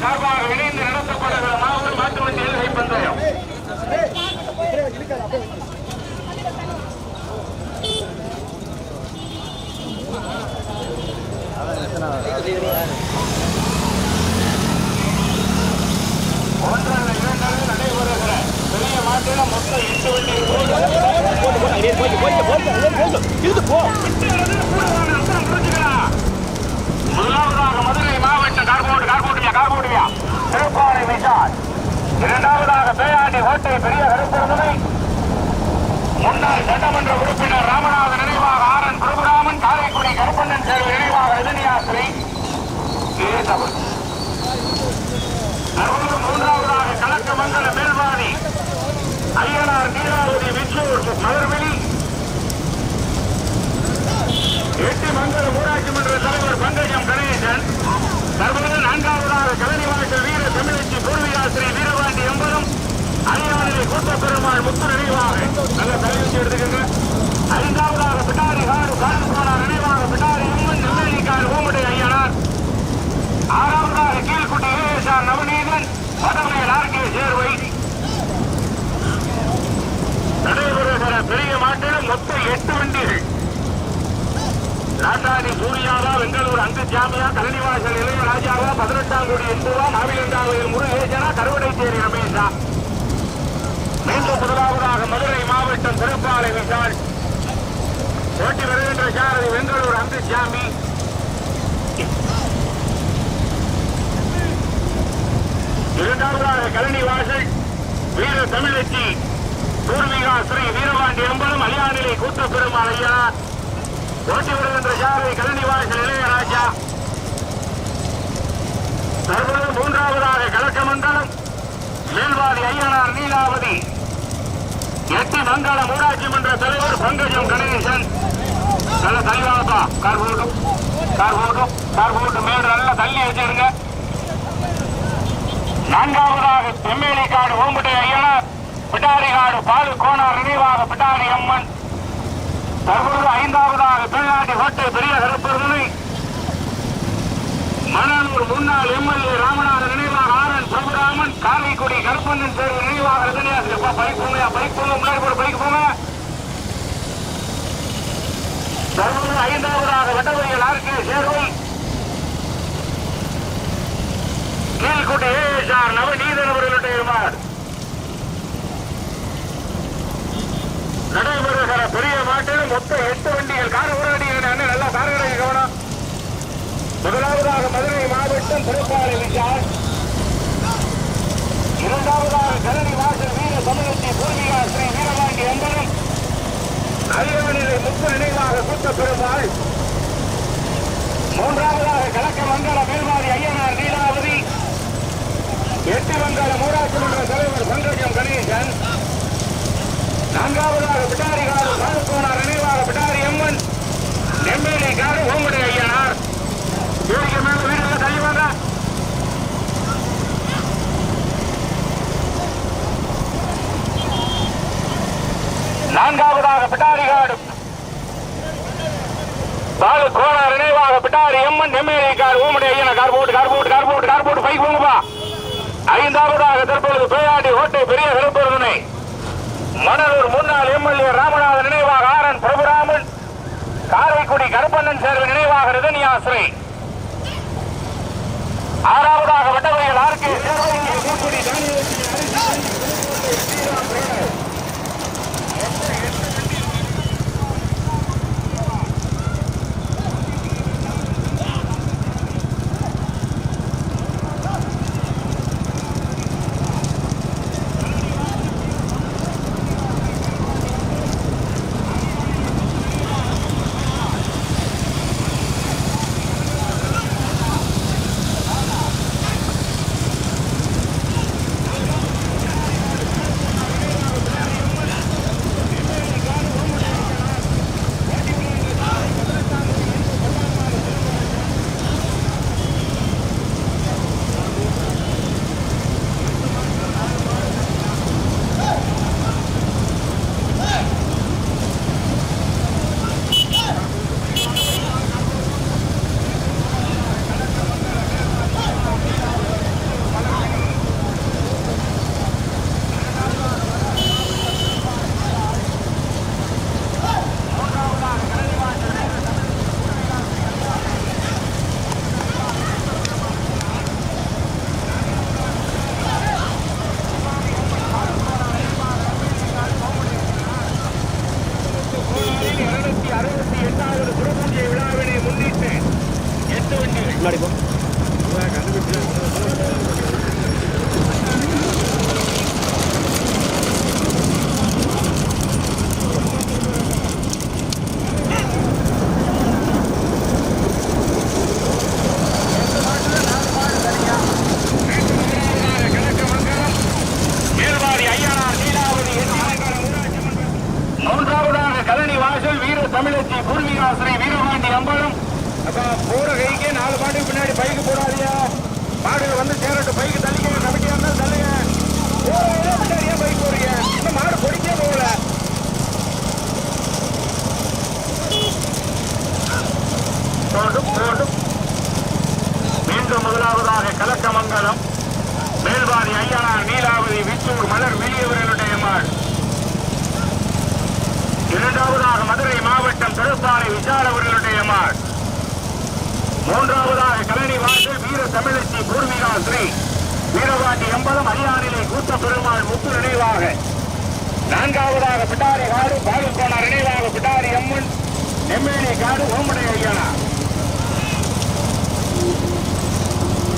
சார்பாக இணைந்து நடத்தப்படுகிற மாபெரும் மாட்டு வண்டி எழுகை பந்தயம் ஒன்றரை இரண்டரை நடைபெறுகிற பெரிய மாட்டில மொத்தம் எட்டு வண்டி முதலாவதாக மதுரை மாவட்டம் கார்போட்டு கார்போட்டுவியா கார்போட்டுவியா திருப்பாறை விஷால் இரண்டாவதாக பேயாண்டி ஓட்டை பெரிய கருப்பொருந்தனை. முன்னாள் சட்டமன்ற உறுப்பினர் ராமநாதன் நினைவாக ஆர் என் பிரபுராமன் காரைக்குடி கருப்பண்ணன் சேர்வு நினைவாக ரஜினியாஸ்ரீ மூன்றாவதாக கலக்க மங்கல மேல்வாதி ஐயனார் நீராவதி விச்சூர் மலர்வெளி எட்டி மங்கல ஊராட்சி மன்ற தலைவர் பங்கஜம் கணேசன் தற்போது நான்காவதாக கலனிவாசல் வீர தமிழச்சி பூர்விகாசிரி வீரபாண்டி எம்பலம் அரியாநிலை பெருமாள் முத்து நினைவாக. நல்ல தலைவச்சு எடுத்துக்கங்க. ஐந்தாவதாக பிட்டாரி காடு காடு போனார் நினைவாக பிட்டாரி அம்மன் நெல்வேலிக்கார் ஓமடை ஐயனார். ஆறாவதாக கீழ்குட்டி ஏஎஸ்ஆர் நவநீதன். வடமையில் ஆர்கே சேர்வை. நடைபெறுகிற பெரிய மாட்டிலும் மொத்த எட்டு வண்டிகள். ராசாதி சூர்யாவா பெங்களூர் அங்கு ஜாமியா கலனிவாசல் இளையராஜாவா பதினெட்டாம் கோடி எம்புவா மாவிலங்காவையில் முருகேசனா கருவடைச்சேரி ரமேஷா. மீண்டும் முதலாவதாக மதுரை மாவட்டம் திருப்பாலை விஷால் போட்டி வருகின்ற சாரதி பெங்களூர் அங்கு ஜாமி இரண்டாவதாக கழனி வாசல் வீர தமிழச்சி பூர்வீகா ஸ்ரீ வீரபாண்டி அம்பலம் அலியாநிலை கூத்த பெருமாள் ஐயா. போட்டி வருகின்ற சாரதி கழனி வாசல் இளையராஜா. தற்போது மூன்றாவதாக கலக்க மண்டலம் மேல்வாதி ஐயனார் நீலாவதி. எட்டு மங்களம் ஊராட்சி மன்ற தலைவர் பங்கஜம் கணேசன். நல்ல தள்ளிவாப்பா கார் போட்டும். கார் போட்டும். கார் போட்டு மேடு நல்லா தள்ளி வச்சிருங்க. நான்காவதாக செம்மேலி காடு ஓம்புட்டை ஐயனார். பிட்டாரி காடு பாலு கோனார் நினைவாக பிட்டாரி அம்மன். தற்போது ஐந்தாவதாக தமிழ்நாட்டு கோட்டை பெரிய கருப்பொருளை மணலூர் முன்னாள் எம்எல்ஏ ராமநாதன் நினைவாக ஆர் என் பிரபுராமன் காரைக்குடி கருப்பண்ணன் பேர் நினைவாக ரஜினியாஸ் பைக் போங்க பைக் போங்க முன்னாடி போற பைக் போங்க. தற்போது ஐந்தாவதாக வட்டவையில் ஆர்கே சேரும். கீழ்குட்டி ஏஎஸ்ஆர் நவநீதன் அவர்களுடைய இருமார் நடைபெறுகிற பெரிய மாட்டில் மொத்த எட்டு வண்டிகள் கார ஊராடி அண்ணன் நல்லா காரகடை கவனம். முதலாவதாக மதுரை மாவட்டம் திருப்பாலை விசார் இரண்டாவதாக கரணி வாசல் வீர தமிழச்சி பூர்விகா ஸ்ரீ வீரபாண்டி என்பதும் அரியவனிலை முத்து நினைவாக கூத்த பெருமாள் மூன்றாவதாக கலக்க மங்கல மேல்வாதி ஐயனார் லீலாவதி. எட்டு வங்காள ஊராட்சி மன்ற தலைவர் பங்கஜம் கணேசன். நான்காவதாக பிட்டாரி காடு சாதுக்கோனார் நினைவாக பிட்டாரி அம்மன். நெம்மேலி காடு ஓமுடி ஐயனார் வேடிக்கை மேல வீடுல தள்ளி வாங்க நான்காவதாக பிட்டாரி காடு பாலு கோனார் நினைவாக பிட்டாரி எம்மன் நெம்மேலி கார் ஊமுடி ஐயன கார் போட்டு கார் போட்டு கார் போட்டு கார் போட்டு பைக் போங்கப்பா ஐந்தாவதாக தற்பொழுது பேயாண்டி ஓட்டை பெரிய கருப்பொருதனை மணலூர் முன்னாள் எம்எல்ஏ ராமநாதன் நினைவாக ஆர் என் பிரபுராமன் காரைக்குடி கருப்பண்ணன் சேர்வு நினைவாக ரஜினியாஸ்ரீ ஆறாவதாக வட்டவரையில் ஆர்கே தூத்துக்குடி முதலாவதாக கலக்கமங்கலம் மேல்வாரி ஐயனார் நீலாவதி விச்சூர் மலர் வெளியவர்களுடைய மாள். இரண்டாவதாக மதுரை மாவட்டம் திருப்பாறை விசால் அவர்களுடைய மாள். மூன்றாவதாக கலனி வாசல் வீர தமிழச்சி பூர்மிகா ஸ்ரீ. வீரபாண்டி எம்பலம் அரியானிலை கூத்த பெருமாள் முத்து நினைவாக. நான்காவதாக பிட்டாரி காடு பாலுக்கோணார் நினைவாக பிட்டாரி அம்மன் நெம்மேலி காடு ஓமடை ஐயனார்.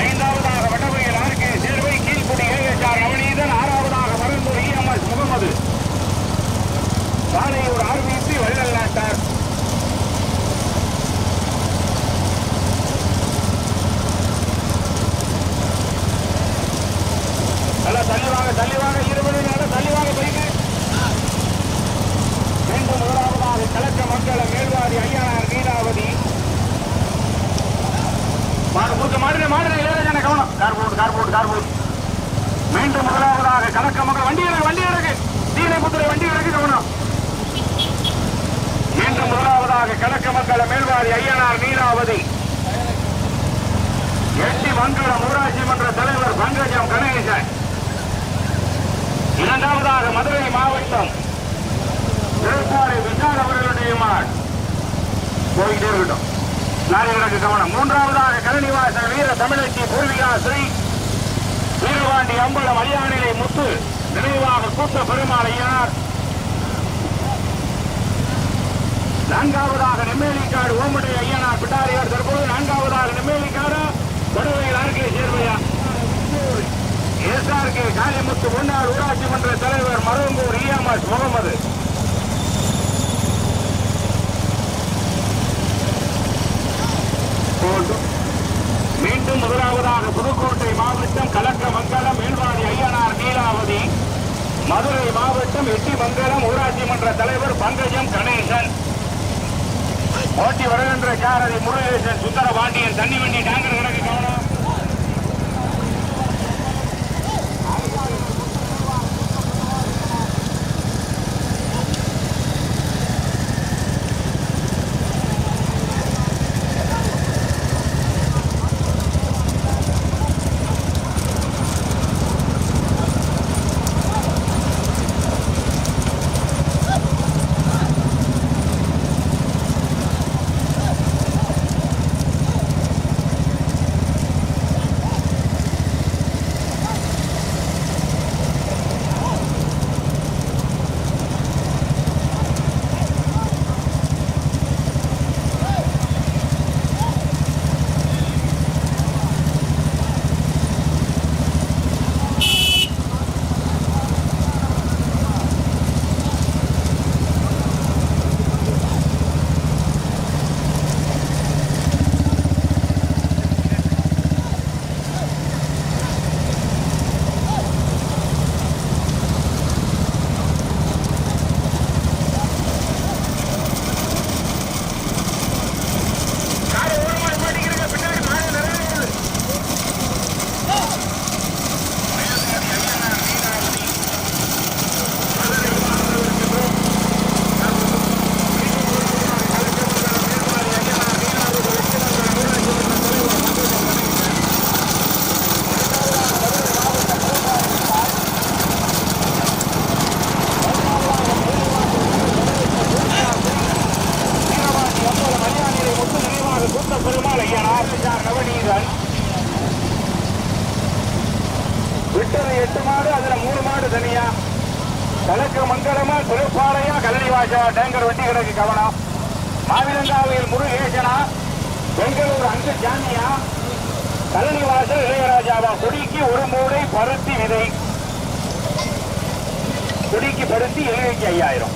ஐந்தாவதாக வடபுயல் ஆர்கே சேர்வை கீழ்குடி ஏஎஸ்ஆர் நவநீதன் ஆறாவதாக மருந்தூர் இஎம்எஸ் முகமது பாலையூர் ஆர்பிசி வள்ளல் நாட்டார் நல்லா தள்ளிவாங்க தள்ளிவாங்க இருபது நல்லா தள்ளிவாங்க பைக்கு மீண்டும் முதலாவதாக கலக்க மங்களம் மேல்வாரி ஐயனார் நீலாவதி மாடு மூத்த மாடு மாடு இளையராஜன கவனம் கார் போட்டு கார் போட்டு கார் போட்டு மீண்டும் முதலாவதாக கலக்க மக்கள் வண்டி இறக்கு வண்டி இறக்கு தீனபுத்திரை வண்டி இறக்கு கவனம் மீண்டும் முதலாவதாக கலக்க மக்கள் மேல்வாரி ஐயனார் நீலாவதி எட்டி மங்களம் ஊராட்சி மன்ற தலைவர் பங்கஜம் கணேசன் இரண்டாவதாக மதுரை மாவட்டம் திருப்பாறை விசால் அவர்களுடைய மாடு. போய்கிட்டே இருக்கட்டும். நாயகருக்கு கவனம். மூன்றாவதாக கலனிவாசல் வீர தமிழச்சி பூர்விகா ஸ்ரீ வீரபாண்டி அம்பலம் அலியானிலை முத்து நினைவாக கூத்த பெருமாளையார். நான்காவதாக நெம்மேலிக்காடு ஓமுடைய ஐயனார் பிட்டாரியார் தற்போது நான்காவதாக நெம்மேலிக்காடு வடுவையில் ஆர்கே சேர்வையா எஸ்ஆர்கே காளிமுத்து முன்னாள் ஊராட்சி மன்ற தலைவர் மருவங்கூர் இஎம்எஸ் முகமது மீண்டும் முதலாவதாக புதுக்கோட்டை மாவட்டம் கலக்கமங்கலம் மேல்வாடி ஐயனார் நீலாவதி மதுரை மாவட்டம் எட்டிமங்கலம் ஊராட்சி மன்ற தலைவர் பங்கஜம் கணேசன். ஓட்டி வருகின்ற சாரதி முருகேசன் சுந்தரபாண்டியன் தண்ணி வண்டி டாங்கர் கிடக்கு கவனம். பாறையா கிழக்கு மங்களமா திருப்பாறையா கல்லிவாசா டேங்கர் வண்டி கிடக்கு கவனம். மாவிலங்காவில் முருகேசனா பெங்களூர் அங்கு ஜாமியா. கல்லிவாசல் இளையராஜாவா குடிக்கு ஒரு மூடை பருத்தி விதை. குடிக்கு பருத்தி எழுபத்தி ஐயாயிரம்.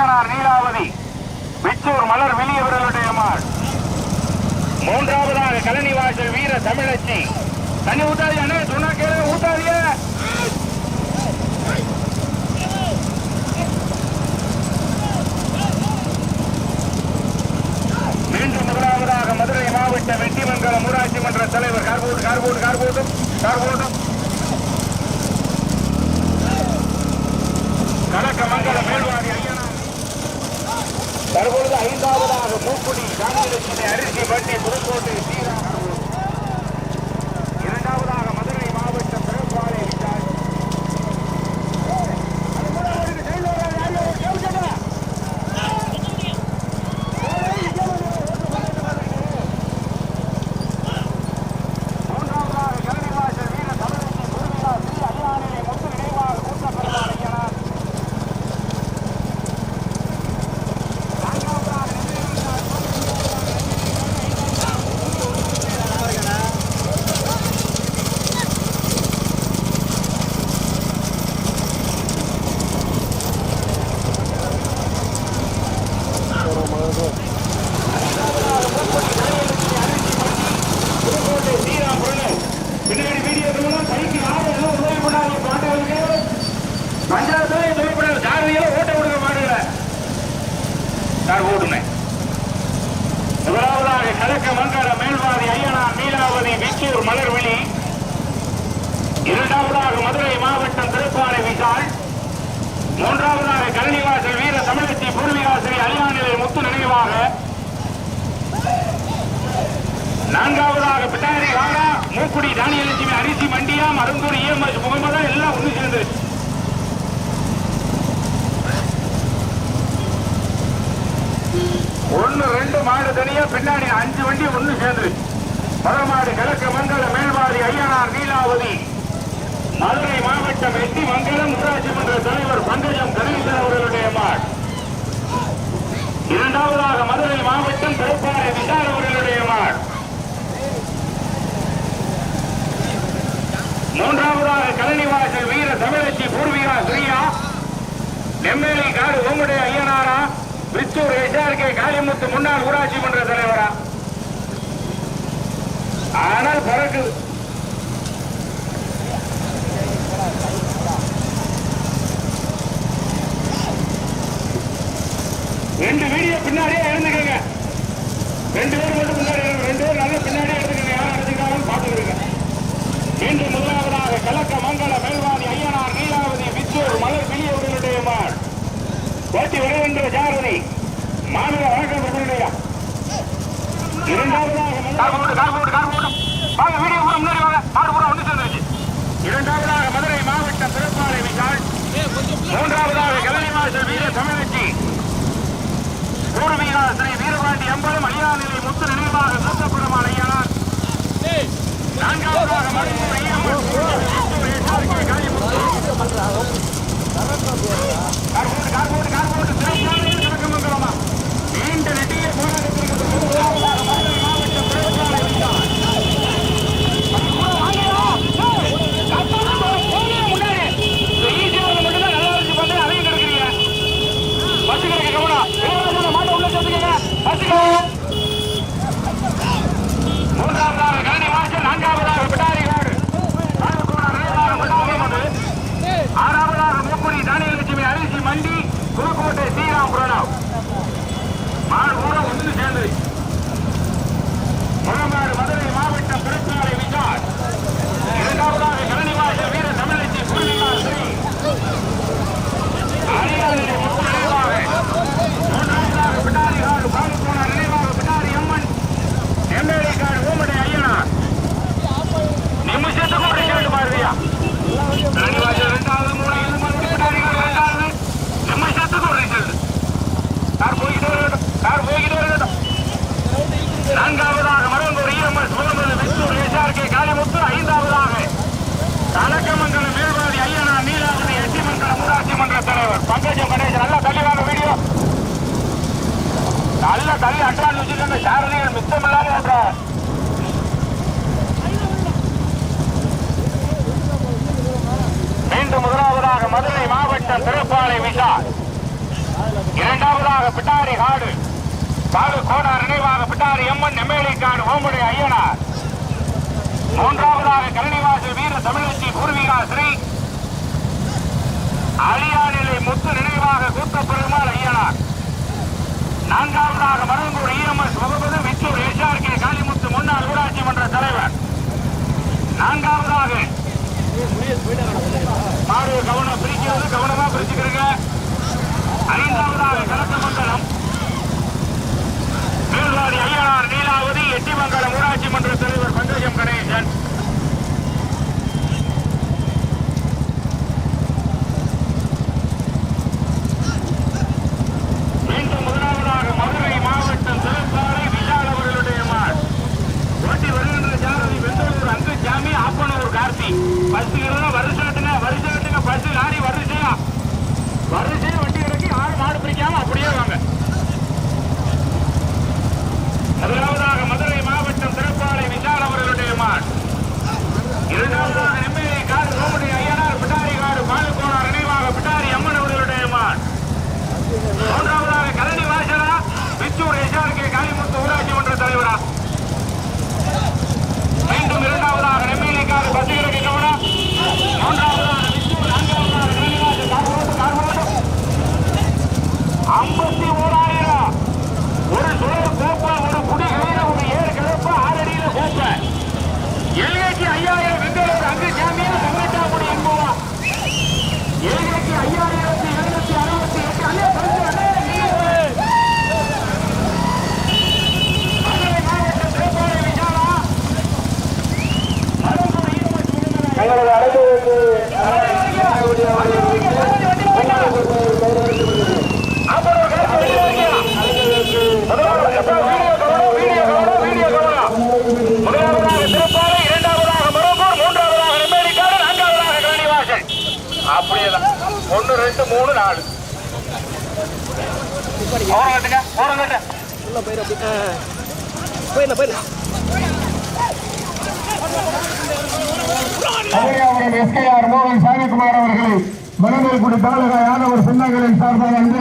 மேல்பாதி நீலாவதி விச்சூர் மலர் வெளியவர்களுடைய மாள் மூன்றாவதாக கலனி வாசல் வீர தமிழச்சி. தண்ணி ஊத்தாதி அண்ணே சொன்னா கேளு ஊத்தாதிய. மீண்டும் முதலாவதாக மதுரை மாவட்ட வெட்டிமங்கலம் ஊராட்சி மன்ற தலைவர் கார்போடு கார்போடு கார்போட்டும் கார்போட்டும் கலக்க மங்கல மேல்வாதி தற்பொழுது ஐந்தாவதாக மூக்குடி காங்கிரஸ் அரிசி பட்டி புதுக்கோட்டை சீரா இரண்டாவதாக மதுரை மாவட்டம் பிறப்பாலை விட்டார் சார் ஓடுனேன் முதலாவதாக கிழக்க மங்கல மேல்வாதி ஐயனார் நீலாவதி விச்சூர் மலர்விழி இரண்டாவதாக மதுரை மாவட்டம் திருப்பாறை விசால் மூன்றாவதாக கரணிவாசல் வீர தமிழச்சி பூர்விகாசிரி அலியாநிலை முத்து நினைவாக நான்காவதாக பிட்டாரி ராணா மூக்குடி தானியலட்சுமி அரிசி மண்டியா மருந்தூர் இஎம்எஸ் முகமதா எல்லாம் ஒண்ணு சேர்ந்து ஒன்னு ரெண்டு மாடு தனியா பின்னாடி அஞ்சு வண்டி ஒன்று சேர்ந்து. வடமாடு கிழக்கு மங்கள மேல்வாதி ஐயனார் நீலாவதி. மதுரை மாவட்டம் எட்டி மங்கலம் ஊராட்சி மன்ற தலைவர் பங்கஜம் கணேசன் அவர்களுடைய மாடு. இரண்டாவதாக மதுரை மாவட்டம் திருப்பாறை விசார் அவர்களுடைய மாடு. மூன்றாவதாக கலனிவாசல் வீர தமிழச்சி பூர்விகா ஸ்ரீயா நெம்மேலி காடு ஓமுடைய ஐயனாரா வித்தூர் எஸ்ஆர்கே காளிமுத்து முன்னாள் ஊராட்சி மன்ற தலைவரா. ஆனால் பறக்குது. ரெண்டு வீடியோ பின்னாடியே எழுந்துக்கங்க. ரெண்டு பேர் மட்டும் பின்னாடி ரெண்டு பேர் நல்ல பின்னாடியே எடுத்துக்கங்க யாரும் எடுத்துக்கிறாங்கன்னு பார்த்துக்கிறீங்க இன்று முதலாவதாக கலக்க மங்கள மேல்வாதி ஐயனார் நீலாவதி பிச்சூர் மலர் பிரியவர்களுடைய மாள் போட்டி வருகின்ற ஜாரதி மாநில வழக்கம் இரண்டாவதாக இரண்டாவதாக மதுரை மாவட்ட பிறப்பாளை விஷால் மூன்றாவதாக கலைவாசல் வீர தமிழச்சி. பூர்வீகா ஸ்ரீ வீரபாண்டி அம்பலம் அழியாநிலை முத்து நினைவாக சுத்தபெருமாள் அழையார் நான்காவதாக மருத்துவர் ஐயம்மன் வித்தூர் எஸ்ஆர்கே காளிமுத்து கார்போடு கார்போடு கார்போடு சிறப்பான கணக்கமங்கலமா நீண்ட நெடிய போராட்டத்திற்கு பிறகு முதலாவதாக மதுரை மாவட்டம் திருப்பாறை விசால் மூன்றாவதாக கழனி வாசல் நான்காவதாக பிடாரிகாடு ஆறாவதாக மூக்குடி தானியலட்சுமி அரிசி மண்டி புதுக்கோட்டை ஸ்ரீராம் பிரணவ் மாடு கூட ஒன்று சேர்ந்தது முழங்காடு மதுரை மாவட்டம் திருப்பாறை விசால் இரண்டாவதாக கலனிவாசல் வீர தமிழச்சி பூர்ணிமா ஸ்ரீ அணியாளரை முத்து நினைவாக மூன்றாவதாக பிடாரிகாடு பாலுக்கோணா நினைவாக பிடாரி அம்மன் எம்ஏடிக்காடு ஊமடை ஐயனார் நிமிஷத்துக்கு ஒரு ரிசல்ட் பாருதியா கலனிவாசல் ரெண்டாவது மூணாவது மறுபடியும் பிடாரிகாடு ரெண்டாவது நிமிஷத்துக்கு ஒரு ரிசல்ட் கார் போய்கிட்டே இருக்கட்டும் கார் போய்கிட்டே இருக்கட்டும் நான்காவதாக மரங்கூர் இஎம்எஸ் முகமது வித்தூர் எஸ்ஆர்கே காளிமுத்து ஐந்தாவதாக கலக்கமங்கலம் மேல்வாதி ஐயனா நீலாவதி எட்டிமங்கலம் ஊராட்சி மன்ற தலைவர் பங்கஜம் கணேசன் நல்லா தள்ளி வாங்க வீடியோ நல்ல தள்ளி சாரதிகள் மிச்சம் இல்லாம மீண்டும் முதலாவதாக மதுரை மாவட்டம் திருப்பாலை விஷா இரண்டாவதாக பிட்டாரி காடு. பாலு கோடார் நினைவாக பிட்டாரி எம்மன் எம்எல்ஏ காடு ஓமுடைய ஐயனார். மூன்றாவதாக கலனிவாசல் வீர தமிழச்சி பூர்வீகா ஸ்ரீ அழியாநிலை முத்து நினைவாக கூத்த பெருமாள் ஐயனார். நான்காவதாக மருங்கூர் இஎம்எஸ் முகமது வித்தூர் எஸ்ஆர்கே காளிமுத்து முன்னாள் ஊராட்சி மன்ற தலைவர். நான்காவதாக மாடு கவனம் பிரிக்கிறது கவனமா பிரிச்சுக்கிறீங்க ஐந்தாவதாக கலக்கமங்கலம் மேல்வாடி ஐயனார் நீலாவதி எட்டிமங்கலம் ஊராட்சி மன்ற தலைவர் பங்கஜம் கணேசன் மீண்டும் முதலாவதாக மதுரை மாவட்டம் சிறப்பாறை விஷால் அவர்களுடைய மாள் ஓட்டி வருகின்ற ஜாரதி வெந்தலூர் அங்கு ஜாமி ஆப்பனூர் கார்த்தி பஸ்ஸுகள் வருஷம் வருஷத்துங்க பஸ் லாரி வரிசையா வரிசையா வண்டி இறக்கி ஆறு மாடு பிடிக்காம அப்படியே வாங்க. முதலாவதாக போயிடும் போயிடும் போயிடலாம் போயிடலாம் எஸ் கே ஆர் மோகன் சாமிக்குமார் அவர்களை. மனதில் குடி தாலுகா ஒரு சின்னங்களின் சார்பாக அன்பு